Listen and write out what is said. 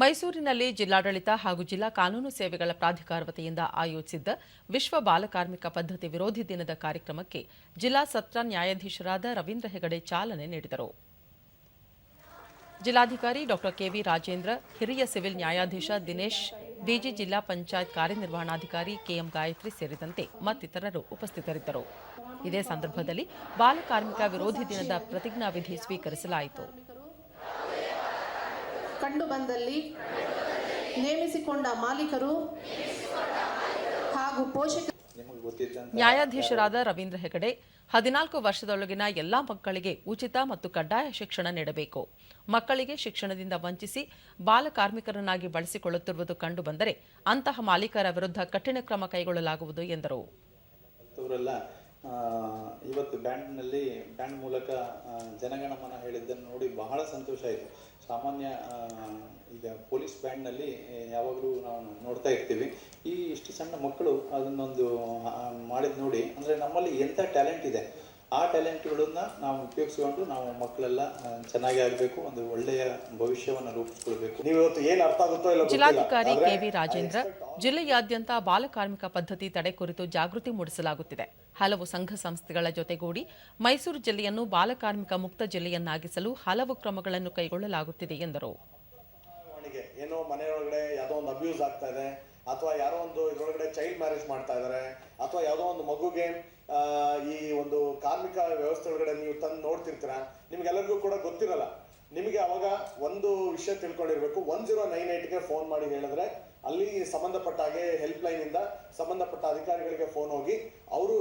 ಮೈಸೂರಿನಲ್ಲಿ ಜಿಲ್ಲಾಡಳಿತ ಹಾಗೂ ಜಿಲ್ಲಾ ಕಾನೂನು ಸೇವೆಗಳ ಪ್ರಾಧಿಕಾರ ವತಿಯಿಂದ ಆಯೋಜಿಸಿದ್ದ ವಿಶ್ವ ಬಾಲಕಾರ್ಮಿಕ ಪದ್ಧತಿ ವಿರೋಧಿ ದಿನದ ಕಾರ್ಯಕ್ರಮಕ್ಕೆ ಜಿಲ್ಲಾ ಸತ್ರ ನ್ಯಾಯಾಧೀಶರಾದ ರವೀಂದ್ರ ಹೆಗಡೆ ಚಾಲನೆ ನೀಡಿದರು. ಜಿಲ್ಲಾಧಿಕಾರಿ ಡಾ ಕೆವಿ ರಾಜೇಂದ್ರ, ಹಿರಿಯ ಸಿವಿಲ್ ನ್ಯಾಯಾಧೀಶ ದಿನೇಶ್ ಬಿಜಿ ಜಿಲ್ಲಾ ಪಂಚಾಯತ್ ಕಾರ್ಯನಿರ್ವಹಣಾಧಿಕಾರಿ ಕೆಎಂ ಗಾಯತ್ರಿ ಸೇರಿದಂತೆ ಮತ್ತಿತರರು ಉಪಸ್ಥಿತರಿದ್ದರು. ಇದೇ ಸಂದರ್ಭದಲ್ಲಿ ಬಾಲಕಾರ್ಮಿಕ ವಿರೋಧಿ ದಿನದ ಪ್ರತಿಜ್ಞಾವಿಧಿ ಸ್ವೀಕರಿಸಲಾಯಿತು. ಕಂಡು ಬಂದಲ್ಲಿ ನೇಮಿಸಿಕೊಂಡ ಮಾಲೀಕರು ಹಾಗೂ ಪೋಷಕ ನ್ಯಾಯಾಧೀಶರಾದ ರವೀಂದ್ರ ಹೆಗಡೆ ಹದಿನಾಲ್ಕು ವರ್ಷದೊಳಗಿನ ಎಲ್ಲಾ ಮಕ್ಕಳಿಗೆ ಉಚಿತ ಮತ್ತು ಕಡ್ಡಾಯ ಶಿಕ್ಷಣ ನೀಡಬೇಕು. ಮಕ್ಕಳಿಗೆ ಶಿಕ್ಷಣದಿಂದ ವಂಚಿಸಿ ಬಾಲಕಾರ್ಮಿಕರನ್ನಾಗಿ ಬಳಸಿಕೊಳ್ಳುತ್ತಿರುವುದು ಕಂಡುಬಂದರೆ ಅಂತಹ ಮಾಲೀಕರ ವಿರುದ್ಧ ಕಠಿಣ ಕ್ರಮ ಕೈಗೊಳ್ಳಲಾಗುವುದು ಎಂದರು. ಇವತ್ತು ಬ್ಯಾಂಡ್ನಲ್ಲಿ, ಬ್ಯಾಂಡ್ ಮೂಲಕ ಜನಗಣಮನ ಹೇಳಿದ್ದನ್ನು ನೋಡಿ ಬಹಳ ಸಂತೋಷ ಆಯಿತು. ಸಾಮಾನ್ಯ ಈಗ ಪೊಲೀಸ್ ಬ್ಯಾಂಡ್ನಲ್ಲಿ ಯಾವಾಗಲೂ ನಾವು ನೋಡ್ತಾ ಇರ್ತೀವಿ. ಈ ಇಷ್ಟು ಸಣ್ಣ ಮಕ್ಕಳು ಅದನ್ನೊಂದು ಮಾಡಿದ ನೋಡಿ, ಅಂದರೆ ನಮ್ಮಲ್ಲಿ ಎಂಥ ಟ್ಯಾಲೆಂಟ್ ಇದೆ. ಆ ಟ್ಯಾಲೆಂಟ್ಗಳನ್ನು ನಾವು ಉಪಯೋಗಿಸ್ಕೊಂಡು ನಾವು ಮಕ್ಕಳೆಲ್ಲ ಚೆನ್ನಾಗಿ ಆಗಬೇಕು ಒಂದು ಒಳ್ಳೆಯ ಭವಿಷ್ಯವನ್ನು ರೂಪಿಸ್ಕೊಳ್ಬೇಕು. ನೀವು ಇವತ್ತು ಏನು ಅರ್ಥ ಆಗುತ್ತೋ ಇಲ್ಲ. ಜಿಲ್ಲಾಧಿಕಾರಿ ಕೆವಿ ರಾಜೇಂದ್ರ ಜಿಲ್ಲೆಯಾದ್ಯಂತ ಬಾಲಕಾರ್ಮಿಕ ಪದ್ಧತಿ ತಡೆ ಕುರಿತು ಜಾಗೃತಿ ಮೂಡಿಸಲಾಗುತ್ತಿದೆ. ಹಲವು ಸಂಘ ಸಂಸ್ಥೆಗಳ ಜೊತೆಗೂಡಿ ಮೈಸೂರು ಜಿಲ್ಲೆಯನ್ನು ಬಾಲಕಾರ್ಮಿಕ ಮುಕ್ತ ಜಿಲ್ಲೆಯನ್ನಾಗಿಸಲು ಹಲವು ಕ್ರಮಗಳನ್ನು ಕೈಗೊಳ್ಳಲಾಗುತ್ತಿದೆ ಎಂದರು. ಅಥವಾ ಯಾರೋ ಒಂದು ಇದರೊಳಗಡೆ ಚೈಲ್ಡ್ ಮ್ಯಾರೇಜ್ ಮಾಡ್ತಾ ಇದ್ದಾರೆ ಅಥವಾ ಯಾವುದೋ ಒಂದು ಮಗುಗೆ ಈ ಒಂದು ಕಾರ್ಮಿಕ ವ್ಯವಸ್ಥೆ ಒಳಗಡೆ ನೀವು ತಂದು ನೋಡ್ತಿರ್ತೀರ? ನಿಮ್ಗೆಲ್ಲರಿಗೂ ಕೂಡ ಗೊತ್ತಿರಲ್ಲ. ನಿಮಗೆ ಅವಾಗ ಒಂದು ವಿಷಯ ತಿಳ್ಕೊಂಡಿರ್ಬೇಕು. ಒನ್ ಜೀರೋ ನೈನ್ ಏಟ್ಗೆ ಫೋನ್ ಮಾಡಿ ಹೇಳಿದ್ರೆ ಅಲ್ಲಿ ಸಂಬಂಧಪಟ್ಟ ಹಾಗೆ ಹೆಲ್ಪ್ ಲೈನ್ ಇಂದ ಸಂಬಂಧಪಟ್ಟ ಅಧಿಕಾರಿಗಳಿಗೆ ಫೋನ್ ಹೋಗಿ, ಅವರು